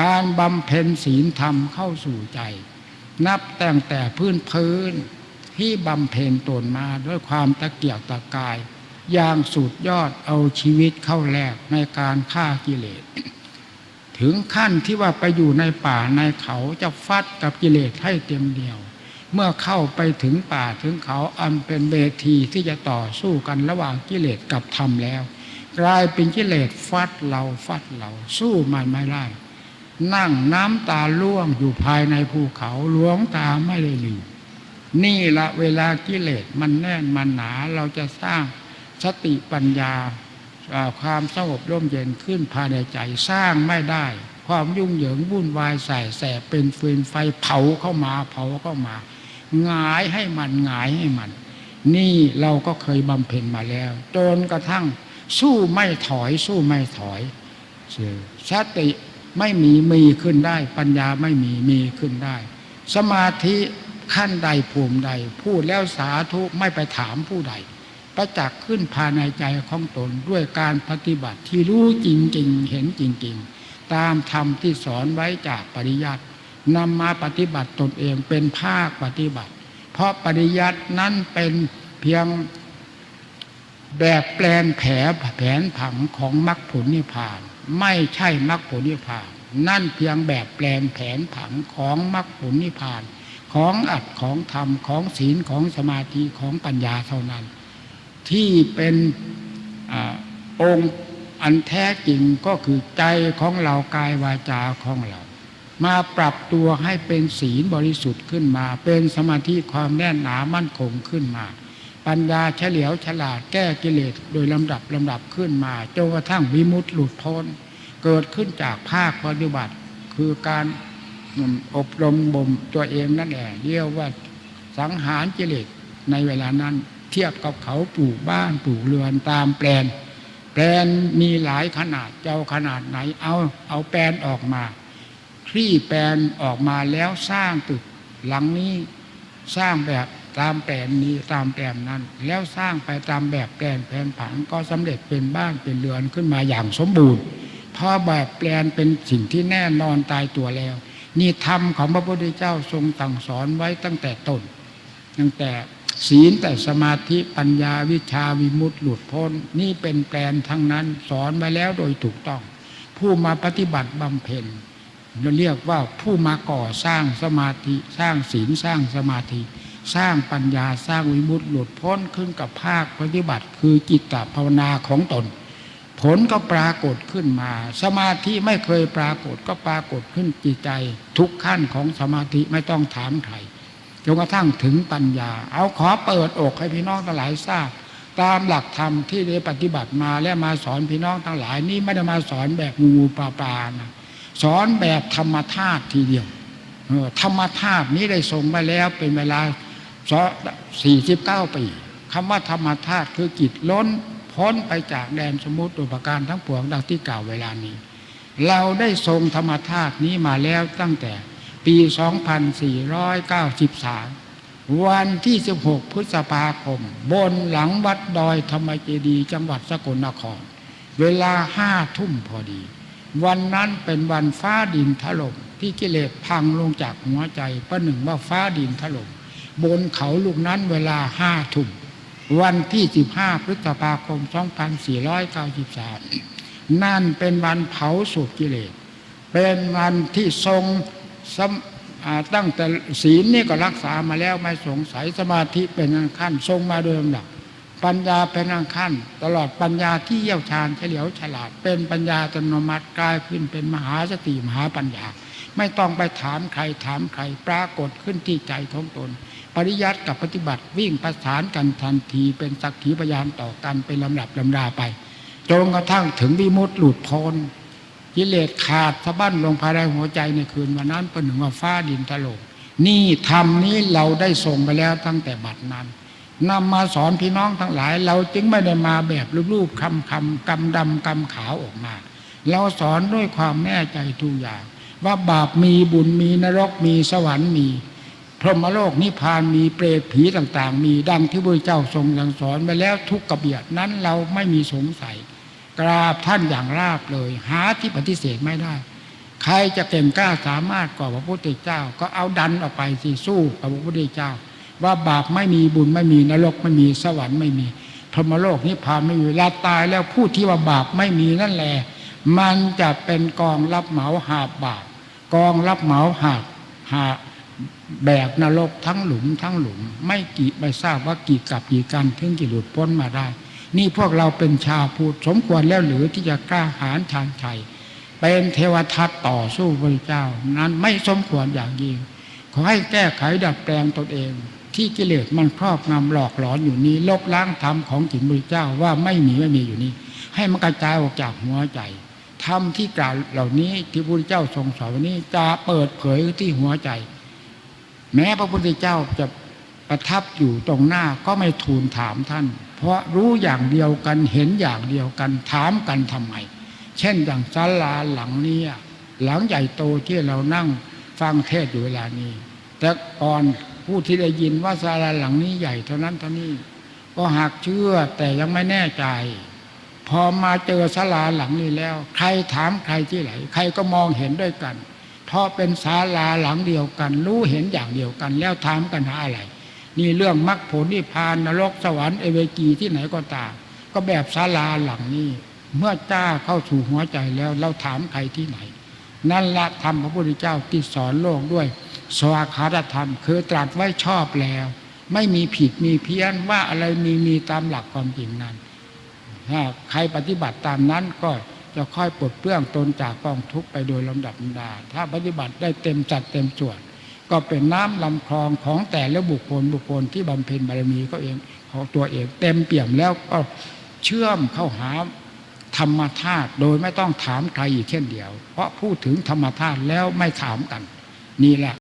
การบำเพ็ญศีลธรรมเข้าสู่ใจ นับแต่งแต่พื้นพื้นที่บำเพ็ญตนมาด้วยความตะเกียกตะกาย อย่างสุดยอดเอาชีวิตเข้าแลกในการฆ่ากิเลส ถึงขั้นที่ว่าไปอยู่ในป่าในเขาจะฟัดกับกิเลสให้เต็มเดียว เมื่อเข้าไปถึงป่าถึงเขาอันเป็นเวทีที่จะต่อสู้กันระหว่างกิเลสกับธรรมแล้ว กลายเป็นกิเลสฟัดเราฟัดเราสู้มันไม่ได้ นั่งน้ำตาล่วงอยู่ภายในภูเขาหลวงตาไม่ได้ลืมนี่ละเวลากิเลสมันแน่นมันหนาเราจะสร้างสติปัญญาความสงบร่มเย็นขึ้นภายในใจสร้างไม่ได้ ความยุ่งเหยิงวุ่นวายใส่แสบเป็นฟืนไฟเผาเข้ามาเผาเข้ามาหงายให้มันหงายให้มัน นี่เราก็เคยบำเพ็ญมาแล้ว จนกระทั่งสู้ไม่ถอยสู้ไม่ถอยสติ ไม่มีมีขึ้นได้ ปัญญาไม่มีมีขึ้นได้ สมาธิขั้นใดภูมิใด พูดแล้วสาธุไม่ไปถามผู้ใด ประจักษ์ขึ้นภายในใจของตนด้วยการปฏิบัติที่รู้จริงๆ เห็นจริงๆ ตามธรรมที่สอนไว้จากปริยัตินำมาปฏิบัติตนเองเป็นภาคปฏิบัติ เพราะปริยัตินั้นเป็นเพียงแบบแปลนแผลแผนผังของมรรคผลนิพพาน ไม่ใช่มรรคผลนิพพาน นั่นเพียงแบบแปลนแผนผังของมรรคผลนิพพาน ของอัดของธรรมของศีลของสมาธิของปัญญาเท่านั้น ที่เป็นอองค์อันแท้จริงก็คือใจของเรากายวาจาของเรา มาปรับตัวให้เป็นศีลบริสุทธิ์ขึ้นมา เป็นสมาธิความแน่นหนามั่นคงขึ้นมา ปัญญาเฉลียวฉลาดแก้กิเลสโดยลำดับลำดับขึ้นมาจนกระทั่งวิมุตติหลุดพ้น เกิดขึ้นจากภาคปฏิบัติ คือการอบรมบ่มตัวเองนั่นแหละเรียกว่าสังหารกิเลสในเวลานั้นเทียบกับเขาปลูกบ้านปลูกเรือนตามแปลน แปลนมีหลายขนาดเจ้าขนาดไหนเอาเอาแปลนออกมาคลี่แปลนออกมาแล้วสร้างตึกหลังนี้สร้างแบบ ตามแปลนนี้ตามแปลนนั้น แล้วสร้างไปตามแบบแปลนแผนผังก็สำเร็จเป็นบ้านเป็นเรือนขึ้นมาอย่างสมบูรณ์เพราะแบบแปลนเป็นสิ่งที่แน่นอนตายตัวแล้ว นี่ธรรมของพระพุทธเจ้าทรงตั้งสอนไว้ตั้งแต่ต้น ตั้งแต่ศีลแต่สมาธิปัญญาวิชาวิมุตติหลุดพ้น นี่เป็นแปลนทั้งนั้นสอนไว้แล้วโดยถูกต้อง ผู้มาปฏิบัติบำเพ็ญเราเรียกว่าผู้มาก่อสร้างสมาธิสร้างศีลสร้างสมาธิ สร้างปัญญาสร้างวิมุตติหลุดพ้นขึ้นกับภาคปฏิบัติ คือจิตตภาวนาของตน ผลก็ปรากฏขึ้นมา สมาธิไม่เคยปรากฏก็ปรากฏขึ้นจิตใจ ทุกขั้นของสมาธิไม่ต้องถามใครจนกระทั่งถึงปัญญา เอาขอเปิดอกให้พี่น้องทั้งหลายทราบ ตามหลักธรรมที่ได้ปฏิบัติมาและมาสอนพี่น้องทั้งหลาย นี่ไม่ได้มาสอนแบบงูปลาปลานะสอนแบบธรรมธาตุทีเดียวธรรมธาตุนี้ได้ทรงไปแล้วเป็นเวลา สี่สิบเก้าปีคำว่าธรรมธาตุคือจิตล้นพ้นไปจากแดนสมุติอุปการทั้งปวงดังที่กล่าวเวลานี้ เราได้ทรงธรรมธาตุนี้มาแล้วตั้งแต่ปี 2493 วันที่ 16 พฤษภาคม บนหลังวัดดอยธรรมเจดีจังหวัดสกลนคร เวลาห้าทุ่มพอดี วันนั้นเป็นวันฟ้าดินถล่มที่กิเลสพังลงจากหัวใจประหนึ่งว่าฟ้าดินถล่ม บนเขาลูกนั้นเวลาห้าทุ่มวันที่15พฤษภาคม2493นั่นเป็นวันเผาสุกิเลส เป็นวันที่ทรงตั้งแต่ศีลนี่ก็รักษามาแล้วไม่สงสัยสมาธิเป็นอันขั้นทรงมาโดยลำดับปัญญาเป็นขั้น ตลอดปัญญาที่เยี่ยวชาญเฉลียวฉลาด เป็นปัญญาอัตโนมัติกลายขึ้นเป็นมหาสติมหาปัญญา ไม่ต้องไปถามใครถามใครปรากฏขึ้นที่ใจของตน ปริยัติกับปฏิบัติวิ่งประสานกันทันทีเป็นสักขีพยานต่อกันเป็นลำดับลำดาไปจนกระทั่งถึงวิมุตติหลุดพ้นกิเลสขาดสะบั้นลงภายในหัวใจในคืนวันนั้นเป็นหนึ่งว่าฟ้าดินถล่มนี่ธรรมนี้เราได้ส่งไปแล้วตั้งแต่บัดนั้นนำมาสอนพี่น้องทั้งหลาย เราจึงไม่ได้มาแบบรูปๆคำคำกำดำกำขาวออกมา เราสอนด้วยความแน่ใจทุกอย่าง ว่าบาปมีบุญมีนรกมีสวรรค์มีพรหมโลกนิพพานมีเปรตผีต่างๆ มีดังที่พระเจ้าทรงยังสอนไปแล้วทุกกระเบียดนั้นเราไม่มีสงสัย กราบท่านอย่างราบเลย หาที่ปฏิเสธไม่ได้ ใครจะเก่งกล้าสามารถกว่าพระพุทธเจ้า ก็เอาดันออกไปสิสู้กับพระพุทธเจ้า ว่าบาปไม่มีบุญไม่มีนรกไม่มีสวรรค์ไม่มีพรหมโลกนิพพานไม่มีลาตายแล้วผู้ที่ว่าบาปไม่มีนั่นแหละมันจะเป็นกองรับเหมาหาบบาป กองรับเหมาหาบหาแบกนรกทั้งหลุมทั้งหลุม ไม่กี่ไม่ทราบว่ากี่กับกี่กันถึงจะหลุดพ้นมาได้ นี่พวกเราเป็นชาวพุทธสมควรแล้วหรือที่จะกล้าหาญชาญชัยเป็นเทวทัตต่อสู้พระเจ้า นั้นไม่สมควรอย่างยิ่งขอให้แก้ไขดัดแปลงตนเอง ที่กิเลสมันครอบงำหลอกหลอนอยู่นี้ ลบล้างธรรมของจิตพระเจ้าว่าไม่มีไม่มีอยู่นี้ ให้มันกระจายออกจากหัวใจ ธรรมที่กล่าวเหล่านี้ที่พระพุทธเจ้าทรงสอนวันนี้จะเปิดเผยที่หัวใจ แม้พระพุทธเจ้าจะประทับอยู่ตรงหน้าก็ไม่ทูลถามท่าน เพราะรู้อย่างเดียวกันเห็นอย่างเดียวกันถามกันทำไม เช่นอย่างศาลาหลังนี้หลังใหญ่โตที่เรานั่งฟังเทศอยู่เวลานี้ แต่ก่อนผู้ที่ได้ยินว่าศาลาหลังนี้ใหญ่เท่านั้นเท่านี้ ก็หากเชื่อแต่ยังไม่แน่ใจ พอมาเจอศาลาหลังนี้แล้ว ใครถามใครที่ไหนใครก็มองเห็นด้วยกัน เพราะเป็นศาลาหลังเดียวกัน รู้เห็นอย่างเดียวกัน แล้วถามกันหาอะไร นี่เรื่องมรรคผลนิพพานนรกสวรรค์เอเวกีที่ไหนก็ตามก็แบบศาลาหลังนี้ เมื่อจ้าเข้าสู่หัวใจแล้วเราถามใครที่ไหน นั่นละธรรมพระพุทธเจ้าที่สอนโลกด้วยสวาคาธรรม คือตรัสไว้ชอบแล้ว ไม่มีผิดมีเพี้ยนว่าอะไรมีมีตามหลักความจริงนั้น ถ้าใครปฏิบัติตามนั้นก็จะค่อยปลดเปลื้องตนจากกองทุกข์ไปโดยลำดับลำดา ถ้าปฏิบัติได้เต็มจัดเต็มส่วน ก็เป็นน้ำลำคลองของแต่ละบุคคลบุคคลที่บำเพ็ญบารมีก็เองของตัวเองเต็มเปี่ยมแล้วก็เชื่อมเข้าหาธรรมธาตุโดยไม่ต้องถามใครอีกเช่นเดียว เพราะพูดถึงธรรมธาตุแล้วไม่ถามกัน นี่แหละ